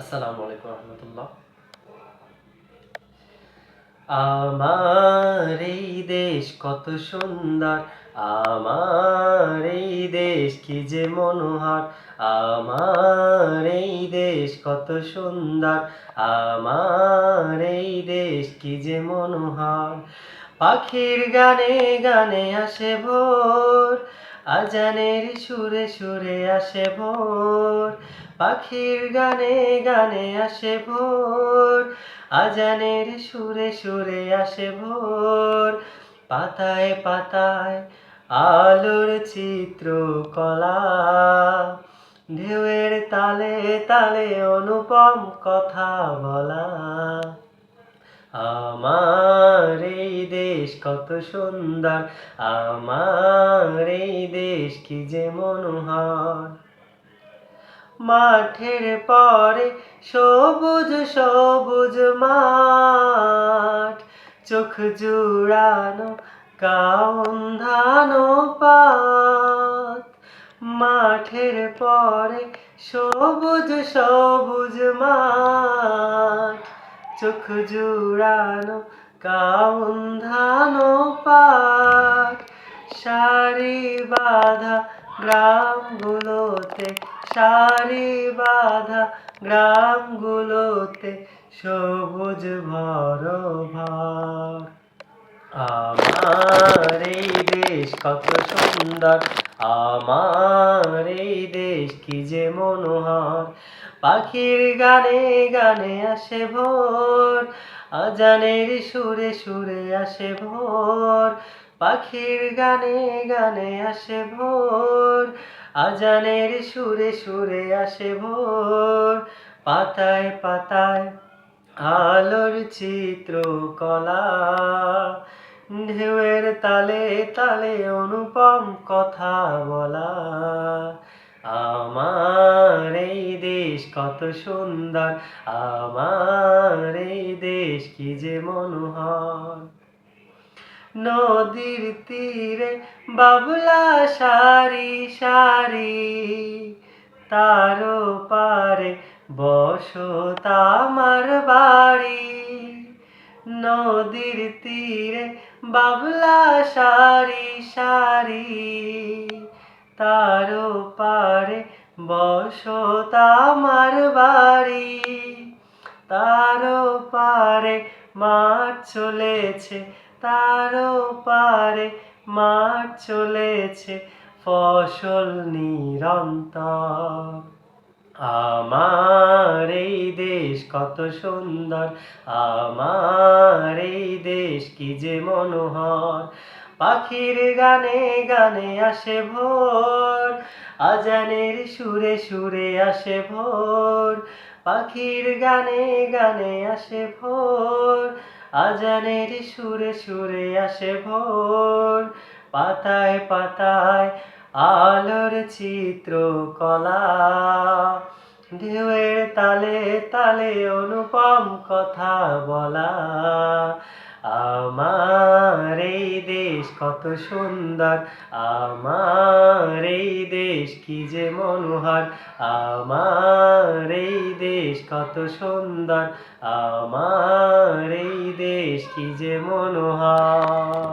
আসসালামু আলাইকুম রহমতুল্লাহ। আমার এই দেশ কত সুন্দর, আমার এই দেশ কি যে মনোহর, আমার এই দেশ কত সুন্দর, আমার এই দেশ কি যে মনোহর। পাখির গানে গানে আসে ভোর আজানের সুরে সুরে আসে ভোর, পাখির গানে গানে আসে ভোর, আজানের সুরে সুরে আসে ভোর, পাতায় পাতায় আলোর চিত্র কলা ঢেউয়ের তালে তালে অনুপম কথা বলা। আমার দেশ কত সুন্দর, আমার এই দেশ কি যে মনোহর। মাঠের পরে সবুজ সবুজ মাঠ, চোখ জুড়ানো কাউন ধানো পাত। মাঠের পরে সবুজ সবুজ মাঠ, চোখ জুড়ানো কাউন ধানো পাট সারি বাঁধা গ্রামগুলোতে, সারি বাঁধা গ্রামগুলোতে সবুজ ভরভার আমার এই দেশ কত সুন্দর, আমার এই দেশ কি যে মনোহর। পাখির গানে গানে আসে ভোর আজানের সুরে সুরে আসে ভোর, পাখির গানে গানে আসে ভোর, আজানের সুরে সুরে আসে ভোর, পাতায় পাতায় আলোর চিত্র কলা ঢেউয়ের তালে তালে অনুপম কথা বলা। আমার এই দেশ কত সুন্দর, আমার দেশ কি যে মনোহর? নদীর তীরে বাবলা সারি সারি, তারও পারে বসত আমার বাড়ি। নদীর তীরে বাবলা সারি সারি, তারও পারে বসত আমার বাড়ি। তারও পারে মাঠ চলেছে, তারও পারে মাঠ চলেছে, ফসল নিরন্তর। আমার এই দেশ কত সুন্দর, আমার এই দেশ কি যে মনোহর। পাখির গানে গানে আসে ভোর, আজানের সুরে সুরে আসে ভোর। পাখির গানে গানে আসে ভোর, আজানের সুরে সুরে আসে ভোর। পাতায় পাতায় আলোর চিত্র কলা ঢেউয়ের তালে তালে অনুপম কথা বলা। আমার এই দেশ কত সুন্দর, আমার এই দেশ কি যে মনোহর, আমার এই দেশ কত সুন্দর, আমার এই দেশ কি যে মনোহর।